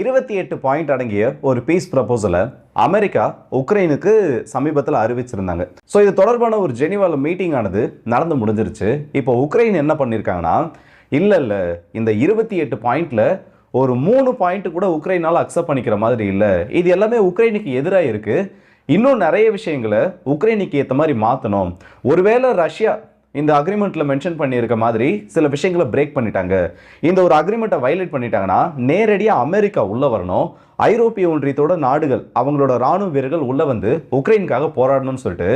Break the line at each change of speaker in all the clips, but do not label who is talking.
இருபத்தி எட்டு பாயிண்ட் அடங்கிய ஒரு பீஸ் ப்ரப்போசலை அமெரிக்கா உக்ரைனுக்கு சமீபத்தில் அறிவிச்சிருந்தாங்க. ஸோ இது தொடர்பான ஒரு ஜெனிவால மீட்டிங் ஆனது நடந்து முடிஞ்சிருச்சு. இப்போ உக்ரைன் என்ன பண்ணியிருக்காங்கன்னா இல்லை இல்லை இந்த இருபத்தி எட்டு பாயிண்டில் ஒரு மூணு பாயிண்ட் கூட உக்ரைனால் அக்செப்ட் பண்ணிக்கிற மாதிரி இல்லை. இது எல்லாமே உக்ரைனுக்கு எதிராக இருக்குது இன்னும் நிறைய விஷயங்களை உக்ரைனுக்கு ஏற்ற மாதிரி மாற்றணும் ஒருவேளை ரஷ்யா இந்த அக்ரிமெண்ட்ல மென்ஷன் பண்ணியிருக்க மாதிரி சில விஷயங்களை பிரேக் பண்ணிட்டாங்க. இந்த ஒரு அக்ரிமெண்ட்டை வயலேட் பண்ணிட்டாங்கன்னா நேரடியாக அமெரிக்கா உள்ள வரணும். ஐரோப்பிய ஒன்றியத்தோட நாடுகள் அவங்களோட ராணுவ வீரர்கள் உள்ளே வந்து உக்ரைனுக்காக போராடணும்னு சொல்லிட்டு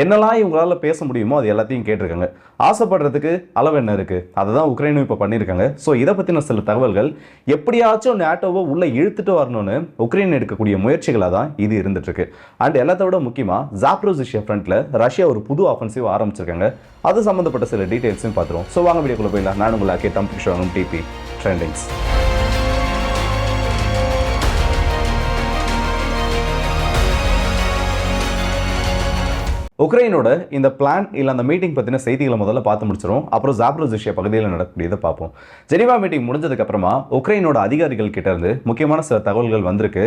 என்னெல்லாம் இவங்களால் பேச முடியுமோ அது எல்லாத்தையும் கேட்டிருக்காங்க. ஆசைப்படுறதுக்கு அளவு என்ன இருக்குது அதை தான் உக்ரைனும் இப்போ பண்ணியிருக்காங்க. ஸோ இதை பற்றின சில தகவல்கள் எப்படியாச்சும் நேட்டோவை உள்ளே இழுத்துட்டு வரணும்னு உக்ரைன் எடுக்கக்கூடிய முயற்சிகளாக தான் இது இருந்துட்டுருக்கு. அண்ட் எல்லாத்த விட முக்கியமாக ஜாப்ரோசிஷியா ஃப்ரண்டில் ரஷ்யா ஒரு புது ஆஃபென்சிவ் ஆரம்பிச்சிருக்காங்க. அது சம்மந்தப்பட்ட சில டீட்டெயில்ஸும் பார்த்துருவோம். ஸோ வாங்க வீடியோக்குள்ள போயிடலாம். நான் உங்களை அக்கே தம்பி ஷோகம் டிபி ட்ரெண்டிங்ஸ் உக்ரைனோட இந்த பிளான் இல்லை அந்த மீட்டிங் பற்றின செய்திகளை முதல்ல பார்த்து முடிச்சிடும் அப்புறம் ஜாப்ரோசிஷியா பகுதியில் நடக்கக்கூடியதை பார்ப்போம். ஜெனிவா மீட்டிங் முடிஞ்சதுக்கப்புறமா உக்ரைனோட அதிகாரிகள் கிட்டேருந்து முக்கியமான சில தகவல்கள் வந்திருக்கு.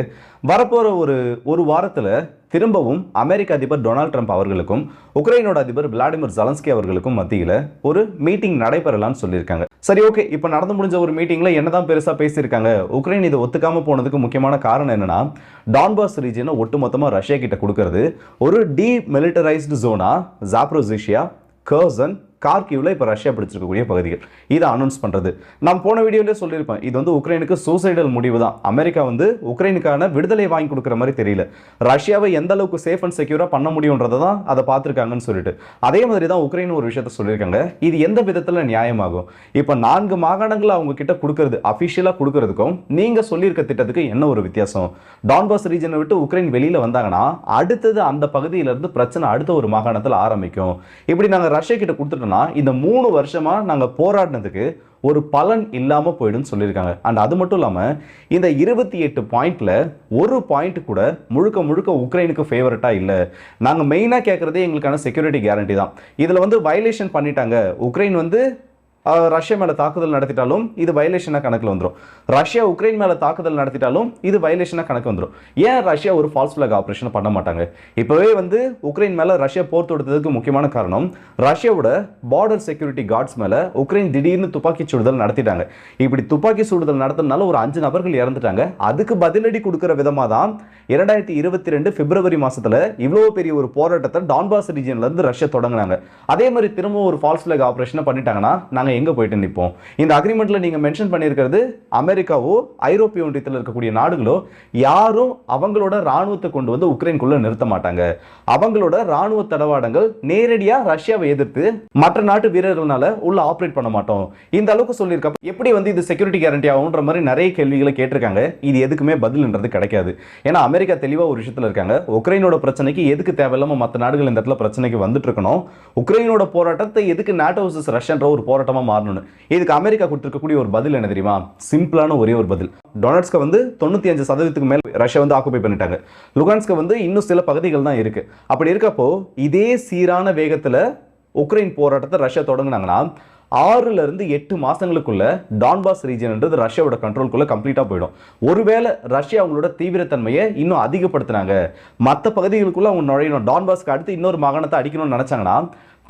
வரப்போகிற ஒரு ஒரு வாரத்தில் திரும்பவும் அமெரிக்க அதிபர் டொனால்ட் ட்ரம்ப் அவர்களுக்கும் உக்ரைனோட அதிபர் விளாடிமிர் ஜலன்ஸ்கி அவர்களுக்கும் மத்தியில் ஒரு மீட்டிங் நடைபெறலாம்னு சொல்லியிருக்காங்க. சரி ஓகே. இப்போ நடந்து முடிஞ்ச ஒரு மீட்டிங்கில் என்னதான் பெருசாக பேசியிருக்காங்க? உக்ரைன் இதை ஒத்துக்காம போனதுக்கு முக்கியமான காரணம் என்னன்னா டான்பாஸ் ரீஜனை ஒட்டுமொத்தமாக ரஷ்யா கிட்ட கொடுக்கறது ஒரு டீமிலிட்டரைஸ்டு ஜோனா ஜாப்ரோசிஷியா கர்சன் கார்கிவ்ல இப்போ ரஷ்யா பிடிச்சிருக்கக்கூடிய பகுதிகள். இதை அனௌன்ஸ் பண்ணுறது நான் போன வீடியோலேயே சொல்லியிருப்பேன். இது வந்து உக்ரைனுக்கு சூசைடல் முடிவு தான் அமெரிக்கா வந்து உக்ரைனுக்கான விடுதலை வாங்கி கொடுக்குற மாதிரி தெரியல. ரஷ்யாவை எந்த அளவுக்கு சேஃப் அண்ட் செக்யூராக பண்ண முடியுன்றதை தான் அதை பார்த்துருக்காங்கன்னு சொல்லிட்டு. அதே மாதிரி தான் உக்ரைன் ஒரு விஷயத்த சொல்லியிருக்காங்க. இது எந்த விதத்தில் நியாயமாகும்? இப்போ நான்கு மாகாணங்களை அவங்க கிட்ட கொடுக்கறது அஃபிஷியலாக கொடுக்கறதுக்கும் நீங்கள் சொல்லியிருக்க திட்டத்துக்கு என்ன ஒரு வித்தியாசம்? டான்பாஸ் ரீஜனை விட்டு உக்ரைன் வெளியில் வந்தாங்கன்னா அடுத்தது அந்த பகுதியிலேருந்து பிரச்சனை அடுத்த ஒரு மாகாணத்தில் ஆரம்பிக்கும். இப்படி நாங்கள் ரஷ்யா கிட்ட கொடுத்துட்டோம்னா இந்த மூணு வருஷமா நாங்கள் போராடினதுக்கு ஒரு பலன் இல்லாமல் போயிடும்னு சொல்லியிருக்காங்க. அண்ட் அது மட்டும் இல்லாமல் இந்த இருபத்தி எட்டு பாயிண்ட்ல ஒரு பாயிண்ட் கூட முழுக்க முழுக்க உக்ரைனுக்கு ஃபேவரட்டாக இல்லை. நாங்கள் மெயினாக கேட்குறதே எங்களுக்கான செக்யூரிட்டி கேரண்டி தான். இதில் வந்து வயலேஷன் பண்ணிட்டாங்க. உக்ரைன் வந்து ரஷ்யா மேலே தாக்குதல் நடத்திட்டாலும் இது வயலேஷனாக கணக்கில் வந்துடும் ரஷ்யா உக்ரைன் மேலே தாக்குதல் நடத்திட்டாலும் இது வயலேஷனாக கணக்கு வந்துடும் ஏன் ரஷ்யா ஒரு ஃபால்ஸ் ஃபிளாக் ஆப்ரேஷன் பண்ண மாட்டாங்க? இப்போவே வந்து உக்ரைன் மேலே ரஷ்யா போர் தொடுத்ததுக்கு முக்கியமான காரணம் ரஷ்யாவோட பார்டர் செக்யூரிட்டி கார்ட்ஸ் மேலே உக்ரைன் திடீர்னு துப்பாக்கி சுடுதல் நடத்திட்டாங்க. இப்படி துப்பாக்கி சுடுதல் நடத்தினால ஒரு அஞ்சு நபர்கள் இறந்துட்டாங்க. அதுக்கு பதிலடி கொடுக்குற விதமாக தான் இரண்டாயிரத்தி இருபத்தி ரெண்டு பிப்ரவரி மாதத்தில் இவ்வளோ பெரிய ஒரு போராட்டத்தை டான்பாஸ் ரீஜன்ல ரஷ்யா தொடங்கினாங்க. அதே மாதிரி திரும்ப ஒரு ஃபால்ஸ் ஃபிளாக் ஆப்ரேஷனை பண்ணிட்டாங்கன்னா நாங்கள் எங்கே போயிட்டு நிற்போம் இந்த அக்ரிமெண்ட்டில் நீங்கள் மென்ஷன் பண்ணியிருக்கிறது அமெரிக்காவோ ஐரோப்பிய ஒன்றியத்தில் இருக்கக்கூடிய நாடுகளோ யாரும் அவங்களோட ராணுவத்தை கொண்டு வந்து உக்ரைனுக்குள்ள நிறுத்த மாட்டாங்க. அவங்களோட ராணுவ தடவாடங்கள் நேரடியாக ரஷ்யாவை எதிர்த்து மற்ற நாட்டு வீரர்களால உள்ள ஆப்ரேட் பண்ண மாட்டோம். இந்த அளவுக்கு சொல்லியிருக்கப்ப எப்படி வந்து இது செக்யூரிட்டி கேரண்டி ஆகுன்ற மாதிரி நிறைய கேள்விகளை கேட்டிருக்காங்க. இது எதுக்குமே பதில்ன்றது கிடைக்காது. ஏன்னா அமெரிக்கா தெளிவாக ஒரு விஷயத்தில் இருக்காங்க. உக்ரைனோட பிரச்சனைக்கு எதுக்கு தேவையில்லாம மற்ற நாடுகள் இந்த இடத்துல பிரச்சனைக்கு வந்துட்டு இருக்கணும்? உக்ரைனோட போராட்டத்தை எதுக்கு நாட்டோ வர்சஸ் ரஷ்யன்ற ஒரு இல்லாமல் மாறணும்னு. இதுக்கு அமெரிக்கா கொடுத்துருக்கக்கூடிய ஒரு பதில் என்ன தெரியுமா? சிம்பிளான ஒரே ஒரு பதில். டொனட்ஸ்க்கு வந்து தொண்ணூத்தி அஞ்சு சதவீதத்துக்கு மேல் ரஷ்யா வந்து ஆக்குபை பண்ணிட்டாங்க. லுகான்ஸ்க்கு வந்து இன்னும் சில பகுதிகள் தான் இருக்கு. அப்படி இருக்கப்போ இதே சீரான வேகத்தில் உக்ரைன் போராட்டத்தை ரஷ்யா தொடங்குனாங்கன்னா ஆறுல இருந்து எட்டு மாசங்களுக்குள்ள டான்பாஸ் ரீஜன்ன்றது ரஷ்யாவோட கண்ட்ரோலுக்குள்ள கம்ப்ளீட்டா போயிடும். ஒருவேளை ரஷ்யா அவங்களோட தீவிரத்தன்மையை இன்னும் அதிகப்படுத்தினாங்க. மற்ற பகுதிகளுக்குள்ள அவங்க நுழையணும். டான்பாஸ்க்கு அடுத்து இன்னொரு மாகாணத்தை அடிக்கணும்னு நினைச்சாங்கன்னா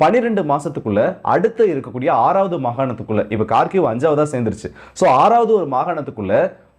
பன்னிரெண்டு மாதத்துக்குள்ளே அடுத்து இருக்கக்கூடிய ஆறாவது மாகாணத்துக்குள்ள இப்போ கார்கிவ் அஞ்சாவதாக சேர்ந்துருச்சு. ஸோ ஆறாவது ஒரு மாகாணத்துக்குள்ள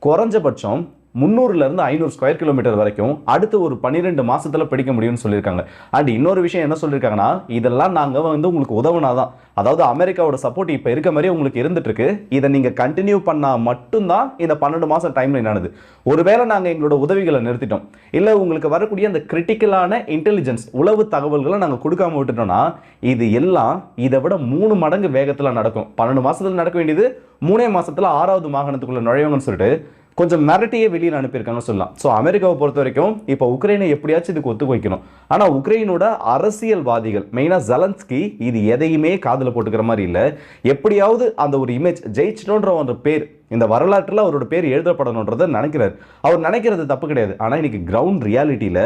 குறைஞ்சபட்சம் முந்நூறுல இருந்து ஐநூறு ஸ்கொயர் கிலோமீட்டர் வரைக்கும் அடுத்து ஒரு பன்னிரெண்டு மாசத்துல பிடிக்க முடியும்னு சொல்லியிருக்காங்க. அண்ட் இன்னொரு விஷயம் என்ன சொல்லியிருக்காங்கன்னா இதெல்லாம் நாங்க வந்து உங்களுக்கு உதவுனாதான். அதாவது அமெரிக்காவோட சப்போர்ட் இப்போ இருக்க மாதிரி உங்களுக்கு இருந்துட்டு இருக்கு இதை நீங்க கண்டினியூ பண்ணா மட்டும்தான் இந்த பன்னெண்டு மாசம் டைம்ல என்னானது ஒருவேளை நாங்க எங்களோட உதவிகளை நிறுத்திட்டோம். இல்ல உங்களுக்கு வரக்கூடிய அந்த கிரிட்டிக்கலான இன்டெலிஜென்ஸ் உளவு தகவல்களை நாங்க கொடுக்காம விட்டுட்டோம்னா இது எல்லாம் இதை விட மூணு மடங்கு வேகத்துல நடக்கும். பன்னெண்டு மாசத்துல நடக்க வேண்டியது மூணே மாசத்துல ஆறாவது மாகாணத்துக்குள்ள நுழைவாங்கன்னு சொல்லிட்டு கொஞ்சம் மிரட்டியே வெளியில் அனுப்பியிருக்காங்கன்னு சொல்லலாம். ஸோ அமெரிக்காவை பொறுத்த வரைக்கும் இப்போ உக்ரைனை எப்படியாச்சும் இதுக்கு ஒத்துக்க வைக்கணும். ஆனால் உக்ரைனோட அரசியல்வாதிகள் மெயினாக ஜலன்ஸ்கி இது எதையுமே காதில் போட்டுக்கிற மாதிரி இல்லை. எப்படியாவது அந்த ஒரு இமேஜ் ஜெயிச்சிட்டோன்ற ஒரு பேர் இந்த வரலாற்றில் அவரோட பேர் எழுதப்படணுன்றதை நினைக்கிறார். அவர் நினைக்கிறது தப்பு கிடையாது. ஆனால் இன்னைக்கு கிரவுண்ட் ரியாலிட்டியில்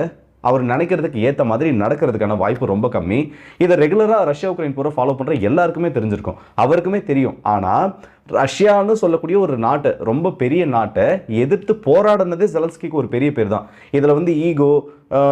அவர் நினைக்கிறதுக்கு ஏற்ற மாதிரி நடக்கிறதுக்கான வாய்ப்பு ரொம்ப கம்மி. இதை ரெகுலராக ரஷ்யா உக்ரைன் பூரா ஃபாலோ பண்ணுற எல்லாருக்குமே தெரிஞ்சிருக்கும். அவருக்குமே தெரியும். ஆனால் ரஷ்யான்னு சொல்லக்கூடிய ஒரு நாட்டை ரொம்ப பெரிய நாட்டை எதிர்த்து போராடினதே ஜெலன்ஸ்கிக்கு ஒரு பெரிய பேர் தான். இதில் வந்து ஈகோ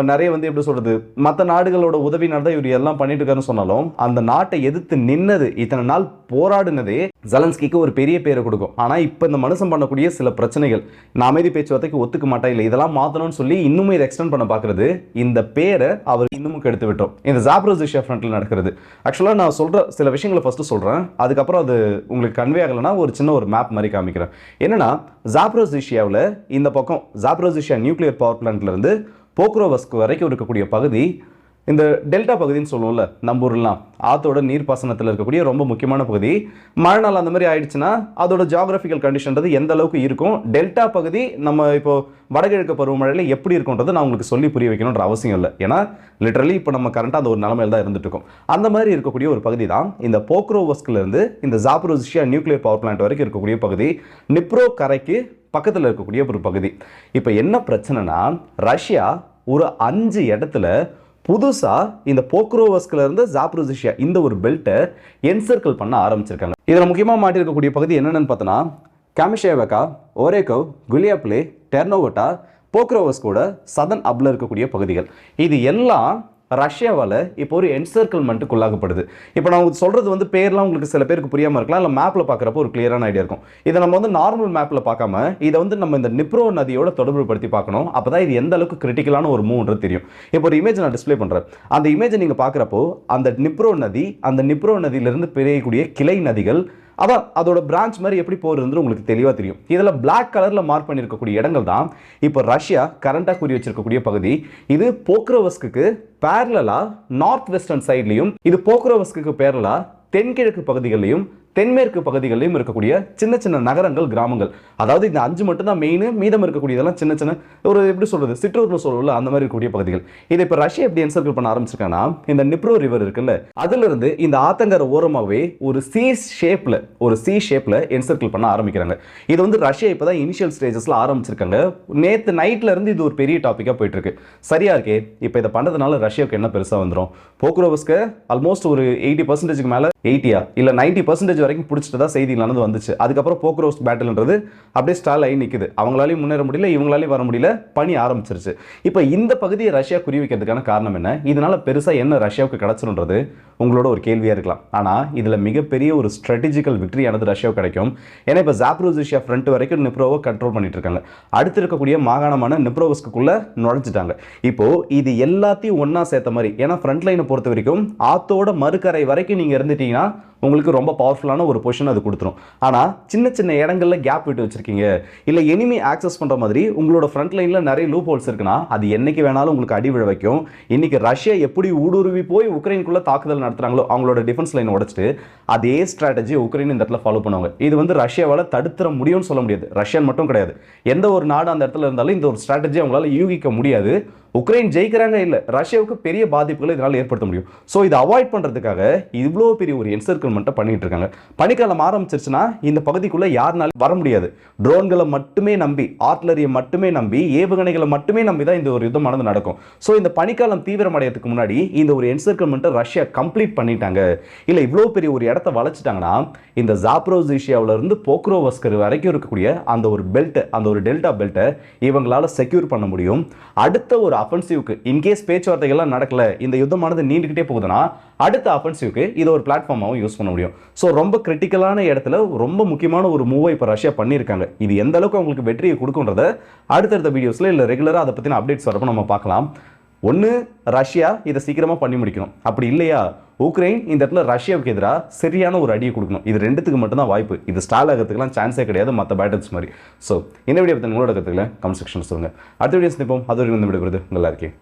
நிறைய வந்து எப்படி சொல்கிறது மற்ற நாடுகளோட உதவினால தான் இவர் எல்லாம் பண்ணிட்டு இருக்காருன்னு சொன்னாலும் அந்த நாட்டை எதிர்த்து நின்னது இத்தனை நாள் போராடினதே ஜெலன்ஸ்கிக்கு ஒரு பெரிய பேரை கொடுக்கும். ஆனால் இப்போ இந்த மனுஷன் பண்ணக்கூடிய சில பிரச்சனைகள் நான் அமைதி பேச்சுவார்த்தைக்கு ஒத்துக்க மாட்டேன் இல்லை இதெல்லாம் மாற்றணும்னு சொல்லி இன்னுமே இதை எக்ஸ்டெண்ட் பண்ண பார்க்குறது இந்த பேரை அவர் இன்னமும் கெடுத்து விட்டோம். இந்த ஜாப்ரோசிஷியா ஃப்ரண்ட்டில் நடக்கிறது. ஆக்சுவலாக நான் சொல்கிற சில விஷயங்களை ஃபஸ்ட்டு சொல்கிறேன் அதுக்கப்புறம் அது உங்களுக்கு கன்வே ஆகலைன்னா ஒரு சின்ன ஒரு மேப் மாதிரி காமிக்கிறேன். என்னன்னா ஜாப்ரோசிஷியாவில் இந்த பக்கம் ஜாப்ரோசிஷியா நியூக்ளியர் பவர் பிளான்ட்லேருந்து போக்ரோவஸ்க் வரைக்கும் இருக்கக்கூடிய பகுதி இந்த டெல்டா பகுதின்னு சொல்லுவோம்ல நம்ம ஊர்லாம் ஆத்தோட நீர்ப்பாசனத்தில் இருக்கக்கூடிய ரொம்ப முக்கியமான பகுதி. மழை நாள் அந்த மாதிரி ஆயிடுச்சுன்னா அதோட ஜியாகிரபிக்கல் கண்டிஷன்றது எந்த அளவுக்கு இருக்கும் டெல்டா பகுதி நம்ம இப்போ வடகிழக்கு பருவமழையில் எப்படி இருக்கும்ன்றது நான் உங்களுக்கு சொல்லி புரிய வைக்கணுன்ற அவசியம் இல்லை. ஏன்னா லிட்டரலி இப்போ நம்ம கரண்ட்டாக அந்த ஒரு நிலமையில தான் இருந்துட்டு இருக்கோம் அந்த மாதிரி இருக்கக்கூடிய ஒரு பகுதி தான் இந்த போக்ரோவஸ்க்ல இருந்து இந்த ஜாப்ரோசிஷியா நியூக்ளியர் பவர் பிளான்ட் வரைக்கும் இருக்கக்கூடிய பகுதி. நிப்ரோ கரைக்கு பக்கத்தில் இருக்கக்கூடிய ஒரு பகுதி. இப்போ என்ன பிரச்சனைனா ரஷ்யா ஒரு அஞ்சு இடத்துல புதுசாக இந்த போக்ரோவஸ்கில் இருந்து ஜாப்ரோசிஷியா இந்த ஒரு பெல்ட்டை என்சர்க்கிள் பண்ண ஆரம்பிச்சிருக்காங்க. இதில் முக்கியமாக மாட்டிருக்கக்கூடிய பகுதி என்னென்னு பார்த்தோன்னா கேமிஷேவக்கா ஓரேகவ் குலியாப்ளே டெர்னோவட்டா போக்ரோவஸ்கோட சதன் அப்ல இருக்கக்கூடிய பகுதிகள். இது எல்லாம் ரஷ்யாவால் இப்போ ஒரு என்சர்க்கிள்மெண்ட்டுக்குள்ளாகப்படுது இப்போ நான் உங்களுக்கு சொல்கிறது வந்து பேர்லாம் உங்களுக்கு சில பேருக்கு புரியாமல் இருக்கலாம் இல்லை மேப்பில் பார்க்குறப்போ ஒரு கிளியரான ஐடியா இருக்கும். இதை நம்ம வந்து நார்மல் மேப்பில் பார்க்காம இதை வந்து நம்ம இந்த நிப்ரோ நதியோட தொடர்புபடுத்தி பார்க்கணும். அப்போ தான் இது எந்த அளவுக்கு கிரிட்டிக்கலான ஒரு மூவ்ன்றது தெரியும். இப்போ ஒரு இமேஜ் நான் டிஸ்ப்ளே பண்ணுறேன் அந்த இமேஜை நீங்கள் பார்க்குறப்போ அந்த நிப்ரோ நதி அந்த நிப்ரோ நதியிலிருந்து பிரியக்கூடிய கிளை நதிகள் அதான் அதோட பிரான்ச் மாதிரி எப்படி போகிறது உங்களுக்கு தெளிவாக தெரியும். இதில் பிளாக் கலரில் மார்க் பண்ணியிருக்கக்கூடிய இடங்கள் தான் இப்போ ரஷ்யா கரண்டாக கூறி வச்சிருக்கக்கூடிய பகுதி. இது போக்ரோவஸ்க்கு பேரலாக நார்த் வெஸ்டர்ன் சைட்லையும் இது போக்ரோவஸ்க்கு பேரலாக தென்கிழக்கு பகுதிகளிலையும் தென்மேற்கு பகுதிகளிலும் இருக்கக்கூடிய சின்ன சின்ன நகரங்கள் கிராமங்கள். அதாவது இந்த அஞ்சு மட்டும் தான் மெயின் மீதம் இருக்கக்கூடியதெல்லாம் சின்ன சின்ன ஒரு எப்படி சொல்றது சிற்றூர்னு சொல்லல அந்த மாதிரி இருக்கக்கூடிய பகுதிகள். இதை இப்போ ரஷ்யா எப்படி என்சர்க்கிள் பண்ண ஆரம்பிச்சிருக்காங்கன்னா இந்த நிப்ரோ ரிவர் இருக்குல்ல அதுல இருந்து இந்த ஆத்தங்கர ஓரமாகவே ஒரு சி ஷேப்ல ஒரு சி ஷேப்ல என்சர்க்கிள் பண்ண ஆரம்பிக்கிறாங்க. இது வந்து ரஷ்யா இப்பதான் இனிஷியல் ஸ்டேஜஸ்ல ஆரம்பிச்சிருக்காங்க. நேத்து நைட்ல இருந்து இது ஒரு பெரிய டாபிக்கா போயிட்டு இருக்கு சரியா இருக்கே இப்போ இதை பண்ணதுனால ரஷ்யாவுக்கு என்ன பெருசா வந்துடும் போக்குரோவஸ்க்கு ஆல்மோஸ்ட் ஒரு எயிட்டி பர்சன்டேஜ்க்கு மேல எயிட்டியா? இல்லை நைன்ட்டி பர்சன்டேஜ் வரைக்கும் பிடிச்சிட்டு தான் செய்தி நடந்து வந்துச்சு. அதுக்கப்புறம் போக்ரோஸ் பேட்டில்ன்றது அப்படியே ஸ்டால் ஆகி நிற்குது அவங்களாலையும் முன்னேற முடியல இவங்களாலையும் வர முடியல பணி ஆரம்பிச்சிருச்சு. இப்போ இந்த பகுதியை ரஷ்யா குறி வைக்கிறதுக்கான காரணம் என்ன? இதனால பெருசா என்ன ரஷ்யாவுக்கு கிடச்சிருன்றது உங்களோட ஒரு கேள்வியாக இருக்கலாம். ஆனால் இதில் மிகப்பெரிய ஒரு ஸ்ட்ராட்டஜிக்கல் விக்டரியானது ரஷ்யாவுக்கு கிடைக்கும். ஏன்னா இப்போ ஜாப்ரோசிஷியா ஃப்ரண்ட் வரைக்கும் நிப்ரோவை கண்ட்ரோல் பண்ணிட்டு இருக்காங்க. அடுத்து இருக்கக்கூடிய மாகாணமான நிப்ரோவஸ்க்குள்ள நுழைஞ்சிட்டாங்க. இப்போது இது எல்லாத்தையும் ஒன்றா சேர்த்த மாதிரி ஏன்னா ஃப்ரண்ட் லைனை பொறுத்த வரைக்கும் ஆத்தோட மறுக்கரை வரைக்கும் நீங்கள் இருந்துட்டீங்கன்னா உங்களுக்கு ரொம்ப பவர்ஃபுல்லான ஒரு பொசிஷன் அது கொடுத்துரும். ஆனால் சின்ன சின்ன இடங்களில் கேப் விட்டு வச்சுருக்கீங்க. இல்லை எனிமி ஆக்சஸ் பண்ணுற மாதிரி உங்களோட ஃப்ரண்ட் லைனில் நிறைய லூப் ஹோல்ஸ் இருக்குன்னா அது என்றைக்கு வேணாலும் உங்களுக்கு அடி விழ வைக்கும். இன்றைக்கி ரஷ்யா எப்படி ஊடுருவி போய் உக்ரைனுக்குள்ளே தாக்குதல் நடத்துறாங்களோ அவங்களோட டிஃபென்ஸ் லைன் உடச்சிட்டு அதே ஸ்ட்ராட்டஜி உக்ரைன் இந்த இடத்துல ஃபாலோ பண்ணுவாங்க. இது வந்து ரஷ்யாவால் தடுத்துற முடியும்னு சொல்ல முடியாது. ரஷ்யன் மட்டும் கிடையாது. எந்த ஒரு நாடு அந்த இடத்துல இருந்தாலும் இந்த ஒரு ஸ்ட்ராட்டஜி அவங்களால யூகிக்க முடியாது. உக்ரைன் ஜெயிக்கிறாங்க இல்லை ரஷ்யாவுக்கு பெரிய பாதிப்புகளை இதனால் ஏற்படுத்த முடியும். ஸோ இதை அவாய்ட் பண்ணுறதுக்காக இவ்வளோ பெரிய ஒரு என்சர்க்கிள்மெண்ட்டை பண்ணிட்டு இருக்காங்க. பனிக்காலம் ஆரம்பிச்சிருச்சுன்னா இந்த பகுதிக்குள்ளே யாருனாலும் வர முடியாது. ட்ரோன்களை மட்டுமே நம்பி ஆர்ட்லரியை மட்டுமே நம்பி ஏவுகணைகளை மட்டுமே நம்பி தான் இந்த ஒரு யுத்தமானது நடக்கும். ஸோ இந்த பனிக்காலம் தீவிரமடையத்துக்கு முன்னாடி இந்த ஒரு என்சர்க்கிள்மெண்ட்டை ரஷ்யா கம்ப்ளீட் பண்ணிட்டாங்க. இல்லை இவ்வளோ பெரிய ஒரு இடத்த வளைச்சிட்டாங்கன்னா இந்த ஜாப்ரோசிஷியாவில இருந்து போக்ரோவஸ்கர் வரைக்கும் இருக்கக்கூடிய அந்த ஒரு பெல்ட்டை அந்த ஒரு டெல்டா பெல்ட்டை இவங்களால் செக்யூர் பண்ண முடியும். அடுத்த ஒரு அஃபென்சிவ்க்கு இன்கேஸ் பேச்சுவார்த்தைகள்லாம் நடக்கல இந்த யுத்தமானது நீண்டுக்கிட்டே போகுதுன்னா அடுத்த அஃபென்சிவ்க்கு இதை ஒரு பிளாட்ஃபார்மாகவும் யூஸ் பண்ண முடியும். ஸோ ரொம்ப கிரிட்டிக்கலான இடத்துல ரொம்ப முக்கியமான ஒரு மூவை இப்போ ரஷ்யா பண்ணியிருக்காங்க. இது எந்த அளவுக்கு அவங்களுக்கு வெற்றியை கொடுக்குன்றத அடுத்தடுத்த வீடியோஸில் இல்லை ரெகுலராக அதை பற்றின அப்டேட்ஸ் வரப்போ நம்ம பார்க்கலாம். ஒன்று ரஷ்யா இதை சீக்கிரமாக பண்ணி முடிக்கணும். அப்படி இல்லையா? உக்ரைன் இந்த இடத்துல ரஷ்யாவுக்கு எதிராக சரியான ஒரு அடியை கொடுக்கணும். இது ரெண்டுத்துக்கு மட்டும்தான் வாய்ப்பு. இது ஸ்டால் ஆகிறதுக்குலாம் சான்ஸே கிடையாது மற்ற பேட்டல்ஸ் மாதிரி. ஸோ இந்த வீடியோ பற்றி உங்களோட கற்றுக்கல கமெண்ட் செக்ஷன் சொல்லுங்கள் அடுத்த வீடியோ சந்திப்போம். அது வரைக்கும் இந்த வீடியோ வருது நல்லா இருக்கேன்